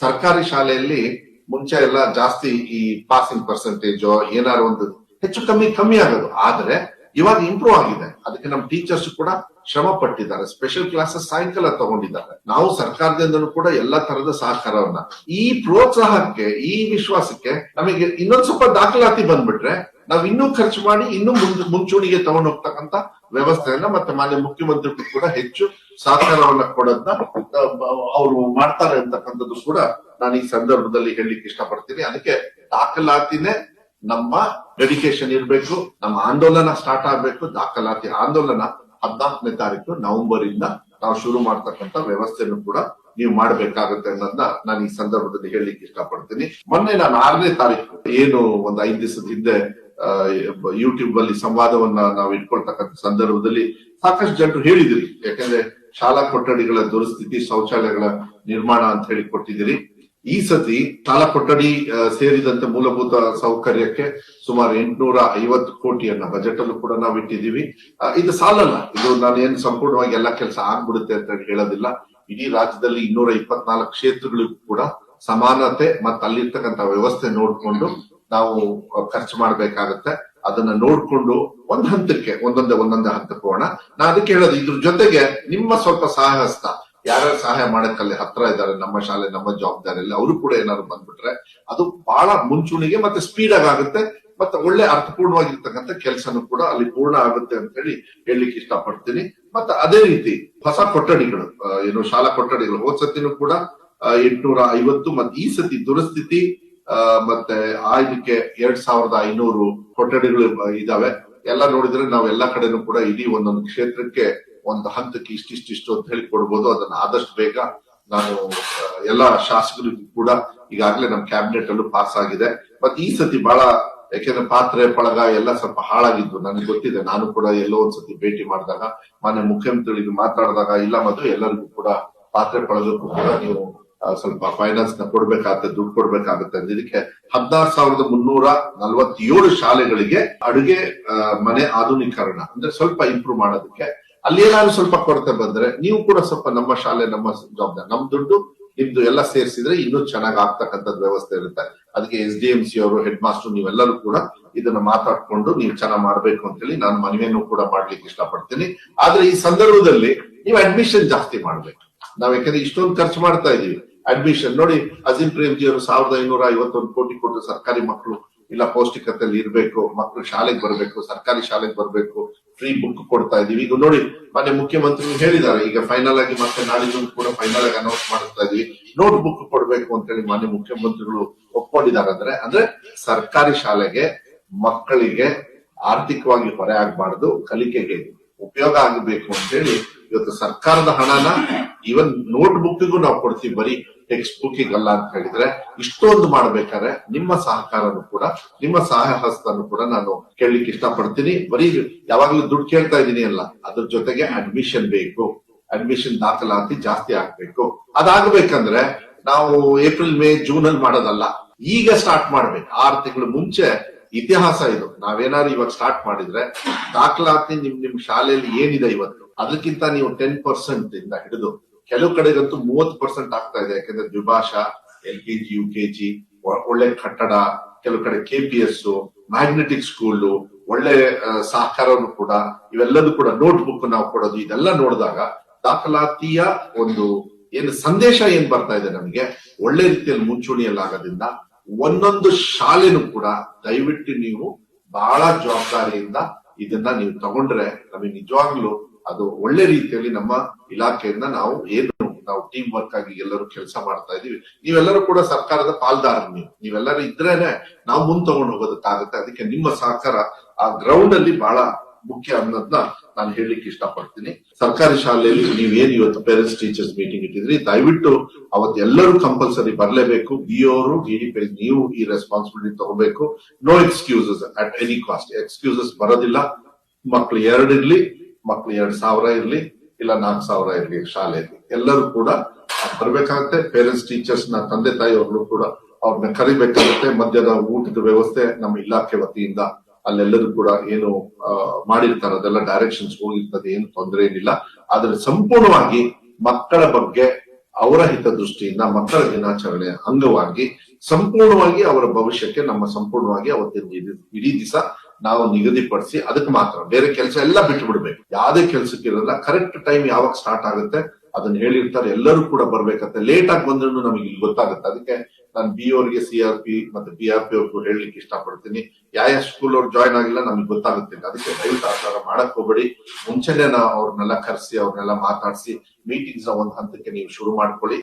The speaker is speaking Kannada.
ಸರ್ಕಾರಿ ಶಾಲೆಯಲ್ಲಿ ಮುಂಚೆ ಎಲ್ಲ ಜಾಸ್ತಿ ಈ ಪಾಸಿಂಗ್ ಪರ್ಸೆಂಟೇಜ್ ಏನಾದ್ರು ಒಂದು ಹೆಚ್ಚು ಕಮ್ಮಿ ಕಮ್ಮಿ ಆಗೋದು. ಆದ್ರೆ ಇವಾಗ ಇಂಪ್ರೂವ್ ಆಗಿದೆ. ಅದಕ್ಕೆ ನಮ್ಮ ಟೀಚರ್ಸ್ ಕೂಡ ಶ್ರಮ ಪಟ್ಟಿದ್ದಾರೆ. ಸ್ಪೆಷಲ್ ಕ್ಲಾಸಸ್ ಸಾಯಂಕಾಲ ತಗೊಂಡಿದ್ದಾರೆ. ನಾವು ಸರ್ಕಾರದಿಂದಲೂ ಕೂಡ ಎಲ್ಲಾ ತರದ ಸಹಕಾರವನ್ನ. ಈ ಪ್ರೋತ್ಸಾಹಕ್ಕೆ, ಈ ವಿಶ್ವಾಸಕ್ಕೆ ನಮಗೆ ಇನ್ನೊಂದ್ ಸ್ವಲ್ಪ ದಾಖಲಾತಿ ಬಂದ್ಬಿಟ್ರೆ ನಾವ್ ಇನ್ನೂ ಖರ್ಚು ಮಾಡಿ ಇನ್ನೂ ಮುಂಚೂಣಿಗೆ ತಗೊಂಡೋಗ್ತಕ್ಕಂತ ವ್ಯವಸ್ಥೆಯನ್ನ ಮತ್ತೆ ಮಾನ್ಯ ಮುಖ್ಯಮಂತ್ರಿಗಳು ಕೂಡ ಹೆಚ್ಚು ಸಹಕಾರವನ್ನ ಕೊಡೋದನ್ನ ಅವರು ಮಾಡ್ತಾರೆ ಅಂತಕ್ಕಂಥದ್ದು ಕೂಡ ನಾನು ಈ ಸಂದರ್ಭದಲ್ಲಿ ಹೇಳಲಿಕ್ಕೆ ಇಷ್ಟಪಡ್ತೀನಿ. ಅದಕ್ಕೆ ದಾಖಲಾತಿನೇ ನಮ್ಮ ಡೆಡಿಕೇಶನ್ ಇರಬೇಕು, ನಮ್ಮ ಆಂದೋಲನ ಸ್ಟಾರ್ಟ್ ಆಗಬೇಕು, ದಾಖಲಾತಿ ಆಂದೋಲನ ಹದಿನಾಲ್ಕನೇ ತಾರೀಕು ನವೆಂಬರ್ ಇಂದ ನಾವು ಶುರು ಮಾಡ್ತಕ್ಕಂತ ವ್ಯವಸ್ಥೆಯನ್ನು ಕೂಡ ನೀವು ಮಾಡಬೇಕಾಗುತ್ತೆ ಅನ್ನೋದನ್ನ ನಾನು ಈ ಸಂದರ್ಭದಲ್ಲಿ ಹೇಳಲಿಕ್ಕೆ ಇಷ್ಟಪಡ್ತೀನಿ. ಮೊನ್ನೆ ನಾನು ಆರನೇ ತಾರೀಕು ಏನು ಒಂದು ಐದು ದಿವಸದ ಹಿಂದೆ ಯೂಟ್ಯೂಬ್ ಅಲ್ಲಿ ಸಂವಾದವನ್ನ ನಾವು ಇಟ್ಕೊಳ್ತಕ್ಕಂಥ ಸಂದರ್ಭದಲ್ಲಿ ಸಾಕಷ್ಟು ಜನರು ಹೇಳಿದಿರಿ. ಯಾಕಂದ್ರೆ ಶಾಲಾ ಕೊಠಡಿಗಳ ದುರಸ್ಥಿತಿ, ಶೌಚಾಲಯಗಳ ನಿರ್ಮಾಣ ಅಂತ ಹೇಳಿ ಕೊಟ್ಟಿದ್ದೀರಿ. ಈ ಸತಿ ಶಾಲಾ ಕೊಠಡಿ ಸೇರಿದಂತೆ ಮೂಲಭೂತ ಸೌಕರ್ಯಕ್ಕೆ ಸುಮಾರು ಎಂಟುನೂರ ಐವತ್ತು ಕೋಟಿಯನ್ನ ಬಜೆಟ್ ಅಲ್ಲೂ ಕೂಡ ನಾವು ಇಟ್ಟಿದ್ದೀವಿ. ಇದು ಸಾಲಲ್ಲ. ಇದು ನಾನು ಏನು ಸಂಪೂರ್ಣವಾಗಿ ಎಲ್ಲ ಕೆಲಸ ಆಗ್ಬಿಡುತ್ತೆ ಅಂತ ಹೇಳಿ ಹೇಳೋದಿಲ್ಲ. ಇಡೀ ರಾಜ್ಯದಲ್ಲಿ ಇನ್ನೂರ ಇಪ್ಪತ್ನಾಲ್ಕು ಕ್ಷೇತ್ರಗಳಿಗೂ ಕೂಡ ಸಮಾನತೆ ಮತ್ತೆ ಅಲ್ಲಿರ್ತಕ್ಕಂಥ ವ್ಯವಸ್ಥೆ ನೋಡ್ಕೊಂಡು ನಾವು ಖರ್ಚು ಮಾಡ್ಬೇಕಾಗತ್ತೆ. ಅದನ್ನ ನೋಡ್ಕೊಂಡು ಒಂದ್ ಹಂತಕ್ಕೆ, ಒಂದೊಂದೇ ಒಂದೊಂದೇ ಹಂತಕ್ಕೆ ಹೋಗೋಣ. ನಾ ಅದಕ್ಕೆ ಹೇಳೋದು, ಇದ್ರ ಜೊತೆಗೆ ನಿಮ್ಮ ಸ್ವಲ್ಪ ಸಹಾಯ ಹಸ್ತ ಯಾರ್ಯಾರು ಸಹಾಯ ಮಾಡಕ್ಕಲ್ಲಿ ಹತ್ರ ಇದ್ದಾರೆ, ನಮ್ಮ ಶಾಲೆ, ನಮ್ಮ ಜವಾಬ್ದಾರಿಯಲ್ಲಿ ಅವರು ಕೂಡ ಏನಾದ್ರು ಬಂದ್ಬಿಟ್ರೆ ಅದು ಬಹಳ ಮುಂಚೂಣಿಗೆ ಮತ್ತೆ ಸ್ಪೀಡ್ ಆಗಿ ಆಗುತ್ತೆ, ಮತ್ತೆ ಒಳ್ಳೆ ಅರ್ಥಪೂರ್ಣವಾಗಿರ್ತಕ್ಕಂಥ ಕೆಲಸನೂ ಕೂಡ ಅಲ್ಲಿ ಪೂರ್ಣ ಆಗುತ್ತೆ ಅಂತ ಹೇಳಿ ಹೇಳಲಿಕ್ಕೆ ಇಷ್ಟಪಡ್ತೀನಿ. ಮತ್ತೆ ಅದೇ ರೀತಿ ಹೊಸ ಕೊಠಡಿಗಳು ಏನು ಶಾಲಾ ಕೊಠಡಿಗಳು, ಹೋದ ಸತಿನೂ ಕೂಡ ಎಂಟುನೂರ ಐವತ್ತು ಮತ್ತೆ ಈ ಸತಿ ದುರಸ್ಥಿತಿ ಮತ್ತೆ ಆಯ್ಕೆ ಎರಡ್ ಸಾವಿರದ ಐನೂರು ಕೊಠಡಿಗಳು ಇದಾವೆ. ಎಲ್ಲ ನೋಡಿದ್ರೆ ನಾವು ಎಲ್ಲಾ ಕಡೆನೂ ಕೂಡ ಇಡೀ ಒಂದೊಂದು ಕ್ಷೇತ್ರಕ್ಕೆ ಒಂದು ಹಂತಕ್ಕೆ ಇಷ್ಟಿಷ್ಟಿಷ್ಟು ಅಂತ ಹೇಳಿ ಕೊಡ್ಬೋದು. ಅದನ್ನ ಆದಷ್ಟು ಬೇಗ ನಾನು ಎಲ್ಲಾ ಶಾಸಕರಿಗೂ ಕೂಡ ಈಗಾಗಲೇ ನಮ್ಮ ಕ್ಯಾಬಿನೆಟ್ ಅಲ್ಲೂ ಪಾಸ್ ಆಗಿದೆ. ಮತ್ತೆ ಈ ಸತಿ ಬಹಳ, ಯಾಕೆಂದ್ರೆ ಪಾತ್ರೆ, ಪಳಗ ಎಲ್ಲ ಸ್ವಲ್ಪ ಹಾಳಾಗಿದ್ದು ನನಗೆ ಗೊತ್ತಿದೆ. ನಾನು ಕೂಡ ಎಲ್ಲೋ ಒಂದ್ಸತಿ ಭೇಟಿ ಮಾಡಿದಾಗ ಮಾನ್ಯ ಮುಖ್ಯಮಂತ್ರಿಗಳಿಗೆ ಮಾತಾಡಿದಾಗ, ಇಲ್ಲ ಮತ್ತು ಎಲ್ಲರಿಗೂ ಕೂಡ ಪಾತ್ರೆ, ಪಳಗಕ್ಕೂ ಕೂಡ ನೀವು ಸ್ವಲ್ಪ ಫೈನಾನ್ಸ್ನ ಕೊಡ್ಬೇಕಾಗತ್ತೆ, ದುಡ್ಡು ಕೊಡ್ಬೇಕಾಗತ್ತೆ ಅಂದಿದ್ದಕ್ಕೆ ಹದಿನಾರು ಸಾವಿರದ ಮುನ್ನೂರ ನಲವತ್ತೇಳು ಶಾಲೆಗಳಿಗೆ ಅಡುಗೆ ಮನೆ ಆಧುನೀಕರಣ ಅಂದ್ರೆ ಸ್ವಲ್ಪ ಇಂಪ್ರೂವ್ ಮಾಡೋದಕ್ಕೆ. ಅಲ್ಲಿ ಏನಾದ್ರು ಸ್ವಲ್ಪ ಕೊರತೆ ಬಂದ್ರೆ ನೀವು ಕೂಡ ಸ್ವಲ್ಪ ನಮ್ಮ ಶಾಲೆ, ನಮ್ಮ ಜವಾಬ್ದಾರಿ, ನಮ್ ದುಡ್ಡು ನಿಮ್ದು ಎಲ್ಲ ಸೇರಿಸಿದ್ರೆ ಇನ್ನೂ ಚೆನ್ನಾಗಿ ಆಗ್ತಕ್ಕಂಥದ್ದು ವ್ಯವಸ್ಥೆ ಇರುತ್ತೆ. ಅದಕ್ಕೆ ಎಸ್ ಡಿ ಎಂ ಸಿ ಅವರು ಹೆಡ್ ಮಾಸ್ಟರ್ ನೀವೆಲ್ಲರೂ ಕೂಡ ಇದನ್ನ ಮಾತಾಡ್ಕೊಂಡು ನೀವು ಚೆನ್ನಾಗಿ ಮಾಡ್ಬೇಕು ಅಂತ ಹೇಳಿ ನಾನು ಮನವಿಯನ್ನು ಕೂಡ ಮಾಡ್ಲಿಕ್ಕೆ ಇಷ್ಟಪಡ್ತೀನಿ. ಆದ್ರೆ ಈ ಸಂದರ್ಭದಲ್ಲಿ ನೀವು ಅಡ್ಮಿಷನ್ ಜಾಸ್ತಿ ಮಾಡ್ಬೇಕು. ನಾವ್ ಯಾಕಂದ್ರೆ ಇಷ್ಟೊಂದು ಖರ್ಚು ಮಾಡ್ತಾ ಇದೀವಿ. ಅಡ್ಮಿಷನ್ ನೋಡಿ ಅಜಿಂ ಪ್ರೇಮ್ಜಿ ಅವರು ಸಾವಿರದ ಐನೂರ ಐವತ್ತೊಂದು ಕೋಟಿ ಕೊಟ್ಟು ಸರ್ಕಾರಿ ಮಕ್ಕಳು ಇಲ್ಲ, ಪೌಷ್ಟಿಕತೆಯಲ್ಲಿ ಇರಬೇಕು, ಮಕ್ಕಳು ಶಾಲೆಗೆ ಬರಬೇಕು, ಸರ್ಕಾರಿ ಶಾಲೆಗೆ ಬರಬೇಕು ಫ್ರೀ ಬುಕ್ ಕೊಡ್ತಾ ಇದೀವಿ ಈಗ ನೋಡಿ, ಮಾನ್ಯ ಮುಖ್ಯಮಂತ್ರಿ ಹೇಳಿದ್ದಾರೆ, ಈಗ ಫೈನಲ್ ಆಗಿ ಮತ್ತೆ ನಾಳಿದ್ದು ಕೂಡ ಫೈನಲ್ ಆಗಿ ಅನೌನ್ಸ್ ಮಾಡ್ತಾ ಇದೀವಿ ನೋಟ್ ಬುಕ್ ಕೊಡ್ಬೇಕು ಅಂತ ಹೇಳಿ ಮಾನ್ಯ ಮುಖ್ಯಮಂತ್ರಿಗಳು ಒಪ್ಕೊಂಡಿದ್ದಾರೆ ಅಂದ್ರೆ ಅಂದ್ರೆ ಸರ್ಕಾರಿ ಶಾಲೆಗೆ ಮಕ್ಕಳಿಗೆ ಆರ್ಥಿಕವಾಗಿ ಹೊರೆ ಆಗ್ಬಾರ್ದು, ಕಲಿಕೆಗೆ ಉಪಯೋಗ ಆಗಬೇಕು ಅಂತ ಹೇಳಿ ಇವತ್ತು ಸರ್ಕಾರದ ಹಣನ ಇವನ್ ನೋಟ್ ಬುಕ್ಗೂ ನಾವು ಕೊಡ್ತೀವಿ, ಬರೀ ಟೆಕ್ಸ್ಟ್ ಬುಕ್ಕಿಂಗ್ ಅಲ್ಲ ಅಂತ ಹೇಳಿದ್ರೆ, ಇಷ್ಟೊಂದು ಮಾಡ್ಬೇಕಾದ್ರೆ ನಿಮ್ಮ ಸಹಕಾರನು ಕೂಡ, ನಿಮ್ಮ ಸಹಾಯ ಹಸ್ತನು ಕೂಡ ನಾನು ಕೇಳಲಿಕ್ಕೆ ಇಷ್ಟಪಡ್ತೀನಿ. ಬರೀ ಯಾವಾಗ್ಲೂ ದುಡ್ಡು ಕೇಳ್ತಾ ಇದ್ದೀನಿ ಅಲ್ಲ, ಅದ್ರ ಜೊತೆಗೆ ಅಡ್ಮಿಷನ್ ಬೇಕು. ಅಡ್ಮಿಷನ್ ದಾಖಲಾತಿ ಜಾಸ್ತಿ ಆಗ್ಬೇಕು. ಅದಾಗಬೇಕಂದ್ರೆ ನಾವು ಏಪ್ರಿಲ್ ಮೇ ಜೂನ್ ಅಲ್ಲಿ ಮಾಡೋದಲ್ಲ, ಈಗ ಸ್ಟಾರ್ಟ್ ಮಾಡ್ಬೇಕು. ಆರು ತಿಂಗಳು ಮುಂಚೆ ಇತಿಹಾಸ ಇದು. ನಾವೇನಾದ್ರು ಇವಾಗ ಸ್ಟಾರ್ಟ್ ಮಾಡಿದ್ರೆ ದಾಖಲಾತಿ ನಿಮ್ ನಿಮ್ ಶಾಲೆಯಲ್ಲಿ ಏನಿದೆ ಇವತ್ತು? ಅದಕ್ಕಿಂತ ನೀವು ಟೆನ್ ಪರ್ಸೆಂಟ್ ಇಂದ ಹಿಡಿದು ಕೆಲವು ಕಡೆಗಂತೂ ಮೂವತ್ತು ಪರ್ಸೆಂಟ್ ಆಗ್ತಾ ಇದೆ. ಯಾಕಂದ್ರೆ ದ್ವಿಭಾಷಾ, L K G, U K G ಒಳ್ಳೆ ಕಟ್ಟಡ, ಕೆಲವು ಕಡೆ K P S magnetic school ಒಳ್ಳೆ ಸಹಕಾರವನ್ನು ಕೂಡ ಇವೆಲ್ಲದೂ ಕೂಡ ನೋಟ್ ಬುಕ್ ನಾವು ಕೊಡೋದು. ಇದೆಲ್ಲ ನೋಡಿದಾಗ ದಾಖಲಾತಿಯ ಒಂದು ಏನು ಸಂದೇಶ ಏನ್ ಬರ್ತಾ ಇದೆ ನಮಗೆ, ಒಳ್ಳೆ ರೀತಿಯಲ್ಲಿ ಮುಂಚೂಣಿಯಲ್ಲಾಗೋದ್ರಿಂದ ಒಂದೊಂದು ಶಾಲೆನೂ ಕೂಡ ದಯವಿಟ್ಟು ನೀವು ಬಹಳ ಜವಾಬ್ದಾರಿಯಿಂದ ಇದನ್ನ ನೀವು ತಗೊಂಡ್ರೆ ನಮಗೆ ನಿಜವಾಗ್ಲೂ ಅದು ಒಳ್ಳೆ ರೀತಿಯಲ್ಲಿ ನಮ್ಮ ಇಲಾಖೆಯಿಂದ ನಾವು ಏನು ನಾವು ಟೀಮ್ ವರ್ಕ್ ಆಗಿ ಎಲ್ಲರೂ ಕೆಲಸ ಮಾಡ್ತಾ ಇದೀವಿ. ನೀವೆಲ್ಲರೂ ಕೂಡ ಸರ್ಕಾರದ ಪಾಲ್ದಾರರು ನೀವು. ನೀವೆಲ್ಲರೂ ಇದ್ರೇನೆ ನಾವು ಮುಂದ್ ತಗೊಂಡು ಹೋಗೋದಕ್ಕಾಗುತ್ತೆ ಅದಕ್ಕೆ ನಿಮ್ಮ ಸಹಕಾರ ಆ ಗ್ರೌಂಡ್ ಅಲ್ಲಿ ಬಹಳ ಮುಖ್ಯ ಅನ್ನೋದನ್ನ ನಾನು ಹೇಳಲಿಕ್ಕೆ ಇಷ್ಟಪಡ್ತೀನಿ. ಸರ್ಕಾರಿ ಶಾಲೆಯಲ್ಲಿ ನೀವ್ ಏನ್ ಇವತ್ತು ಪೇರೆಂಟ್ಸ್ ಟೀಚರ್ಸ್ ಮೀಟಿಂಗ್ ಇಟ್ಟಿದ್ರಿ, ದಯವಿಟ್ಟು ಅವತ್ತು ಎಲ್ಲರೂ ಕಂಪಲ್ಸರಿ ಬರ್ಲೇಬೇಕು. ಬಿ ಅವರು ಡಿ ನೀವು ಈ ರೆಸ್ಪಾನ್ಸಿಬಿಲಿಟಿ ತಗೋಬೇಕು. No excuses at any cost excuses ಬರೋದಿಲ್ಲ. ಮಕ್ಳು ಎರಡಿರ್ಲಿ ಮಕ್ಳು ಎರಡ್ ಸಾವಿರ ಇರ್ಲಿ, ಇಲ್ಲ ನಾಲ್ಕು ಸಾವಿರ ಇರ್ಲಿ ಶಾಲೆಯಲ್ಲಿ. ಎಲ್ಲರೂ ಕೂಡ ಬರ್ಬೇಕಾಗತ್ತೆ. ಪೇರೆಂಟ್ಸ್ ಟೀಚರ್ಸ್ನ ತಂದೆ ತಾಯಿಯವ್ರನ್ನು ಕೂಡ ಅವ್ರನ್ನ ಕರಿಬೇಕಾಗುತ್ತೆ. ಮಧ್ಯದ ಊಟದ ವ್ಯವಸ್ಥೆ ನಮ್ಮ ಇಲಾಖೆ ವತಿಯಿಂದ ಅಲ್ಲೆಲ್ಲರೂ ಕೂಡ ಏನು ಮಾಡಿರ್ತಾರ. ಅದೆಲ್ಲ ಡೈರೆಕ್ಷನ್ಸ್ ಹೋಗಿರ್ತದೆ. ಏನು ತೊಂದರೆ ಏನಿಲ್ಲ. ಆದ್ರೆ ಸಂಪೂರ್ಣವಾಗಿ ಮಕ್ಕಳ ಬಗ್ಗೆ ಅವರ ಹಿತದೃಷ್ಟಿಯಿಂದ ಮಕ್ಕಳ ದಿನಾಚರಣೆ ಅಂಗವಾಗಿ ಸಂಪೂರ್ಣವಾಗಿ ಅವರ ಭವಿಷ್ಯಕ್ಕೆ ನಮ್ಮ ಸಂಪೂರ್ಣವಾಗಿ ಅವತ್ತಿನ ಇಡೀ ದಿವಸ ನಾವು ನಿಗದಿಪಡಿಸಿ ಅದಕ್ಕೆ ಮಾತ್ರ. ಬೇರೆ ಕೆಲಸ ಎಲ್ಲ ಬಿಟ್ಟು ಬಿಡ್ಬೇಕು ಯಾವುದೇ ಕೆಲಸಕ್ಕೆ ಇರಲ್ಲ. ಕರೆಕ್ಟ್ ಟೈಮ್ ಯಾವಾಗ ಸ್ಟಾರ್ಟ್ ಆಗುತ್ತೆ ಅದನ್ನ ಹೇಳಿರ್ತಾರೆ. ಎಲ್ಲರೂ ಕೂಡ ಬರ್ಬೇಕಂತ ಲೇಟ್ ಆಗಿ ಬಂದ್ರು ನಮಗೆ ಇಲ್ಲಿ ಗೊತ್ತಾಗುತ್ತೆ. ಅದಕ್ಕೆ ನಾನು ಬಿ ಅವರಿಗೆ ಸಿ ಆರ್ ಪಿ ಮತ್ತೆ ಬಿ ಆರ್ ಪಿ ಅವ್ರಿಗೂ ಹೇಳಲಿಕ್ಕೆ ಇಷ್ಟಪಡ್ತೀನಿ. ಯಾವ ಸ್ಕೂಲ್ ಅವ್ರು ಜಾಯ್ನ್ ಆಗಿಲ್ಲ ನಮಗೆ ಗೊತ್ತಾಗುತ್ತಿಲ್ಲ ಅದಕ್ಕೆ ದಯವಿಟ್ಟು ಆ ತರ ಮಾಡಕ್ ಹೋಗ್ಬೇಡಿ. ಮುಂಚೆನೆ ನಾವು ಅವ್ರನ್ನೆಲ್ಲ ಕರೆಸಿ, ಅವ್ರನ್ನೆಲ್ಲ ಮಾತಾಡಿಸಿ ಮೀಟಿಂಗ್ಸ್ ಒಂದ್ ಹಂತಕ್ಕೆ ನೀವು ಶುರು ಮಾಡ್ಕೊಳ್ಳಿ.